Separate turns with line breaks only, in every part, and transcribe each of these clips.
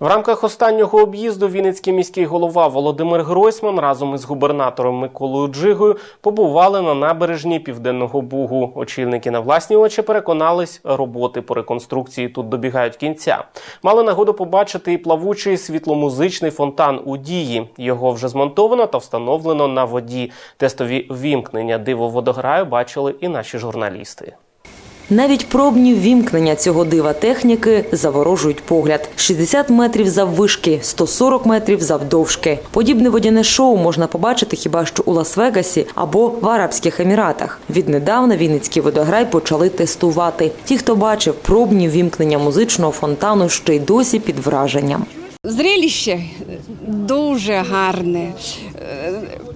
В рамках останнього об'їзду Вінницький міський голова Володимир Гройсман разом із губернатором Миколою Джигою побували на набережні Південного Бугу. Очільники на власні очі переконались, роботи по реконструкції тут добігають кінця. Мали нагоду побачити і плавучий світломузичний фонтан у дії. Його вже змонтовано та встановлено на воді. Тестові вімкнення диво водограю бачили і наші журналісти.
Навіть пробні ввімкнення цього дива техніки заворожують погляд. 60 метрів заввишки, 140 метрів завдовжки. Подібне водяне шоу можна побачити хіба що у Лас-Вегасі або в Арабських Еміратах. Віднедавна Вінницький водограй почали тестувати. Ті, хто бачив пробні ввімкнення музичного фонтану, ще й досі під враженням.
Зрелище дуже гарне.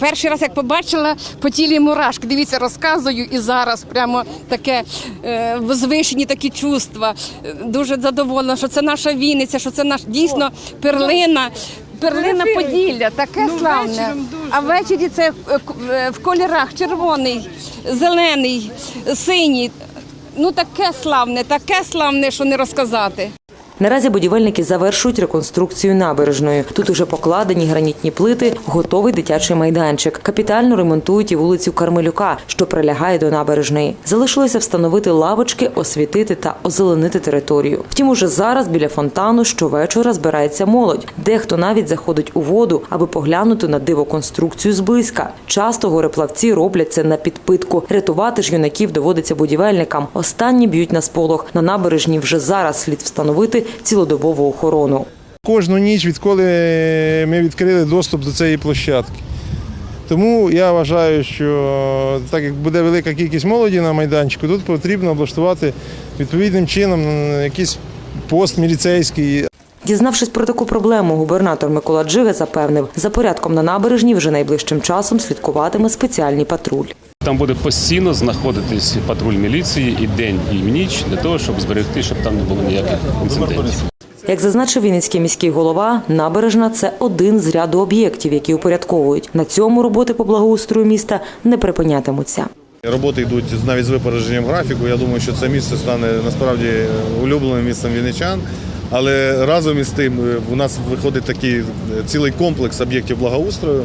Перший раз, як побачила, по тілі мурашки. Дивіться, розказую і зараз прямо таке е, возвишені такі чувства. Дуже задоволена, що це наша Вінниця, що це наш дійсно перлина. Перлина Поділля, таке славне. А ввечері це е, е, в кольорах червоний, зелений, синій. Ну таке славне, таке славне, що не розказати.
Наразі будівельники завершують реконструкцію набережної. Тут уже покладені гранітні плити, готовий дитячий майданчик. Капітально ремонтують і вулицю Кармелюка, що прилягає до набережної. Залишилося встановити лавочки, освітити та озеленити територію. Втім, уже зараз біля фонтану щовечора збирається молодь. Дехто навіть заходить у воду, аби поглянути на диво конструкцію зблизька. Часто гореплавці роблять це на підпитку. Рятувати ж юнаків доводиться будівельникам. Останні б'ють на сполох. На набережні вже зараз слід встановити цілодобову охорону.
Кожну ніч, відколи ми відкрили доступ до цієї площадки. Тому я вважаю, що так як буде велика кількість молоді на майданчику, тут потрібно облаштувати відповідним чином якийсь пост міліцейський,
Дізнавшись про таку проблему, губернатор Микола Джига запевнив, за порядком на набережні вже найближчим часом слідкуватиме спеціальний патруль.
Там буде постійно знаходитись патруль міліції і день, і ніч для того, щоб зберегти, щоб там не було ніяких інцидентів.
Як зазначив Вінницький міський голова, набережна це один з ряду об'єктів, які упорядковують. На цьому роботи по благоустрою міста не припинятимуться.
Роботи йдуть навіть з випередженням графіку. Я думаю, що це місце стане насправді улюбленим місцем вінничан. Але разом із тим е, у нас виходить такий е, цілий комплекс об'єктів благоустрою.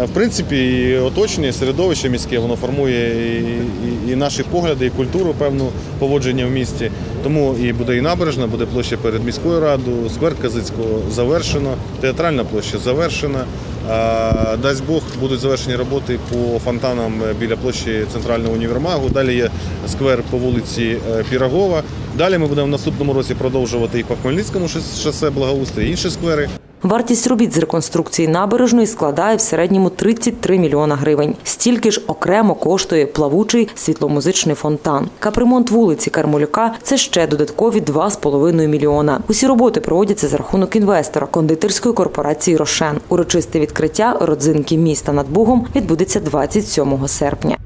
Е, В принципі, і оточення, і середовище міське, воно формує і, і, і наші погляди, і культуру певну поводження в місті. Тому і буде і набережна, буде площа перед міською радою, сквер Казицького завершено, театральна площа завершена. Дасть Бог, будуть завершені роботи по фонтанам біля площі центрального універмагу. Далі є сквер по вулиці е, Пірогова. Далі ми будемо в наступному році продовжувати їх по Хмельницькому шос- шосе благоустрій, інші сквери.
Вартість робіт з реконструкції набережної складає в середньому 33 мільйона гривень. Стільки ж окремо коштує плавучий світломузичний фонтан. Капремонт вулиці Кармолюка це ще додаткові 2,5 мільйона. Усі роботи проводяться за рахунок інвестора кондитерської корпорації Рошен. Урочисте відкриття родзинки міста над Бугом відбудеться 27 серпня.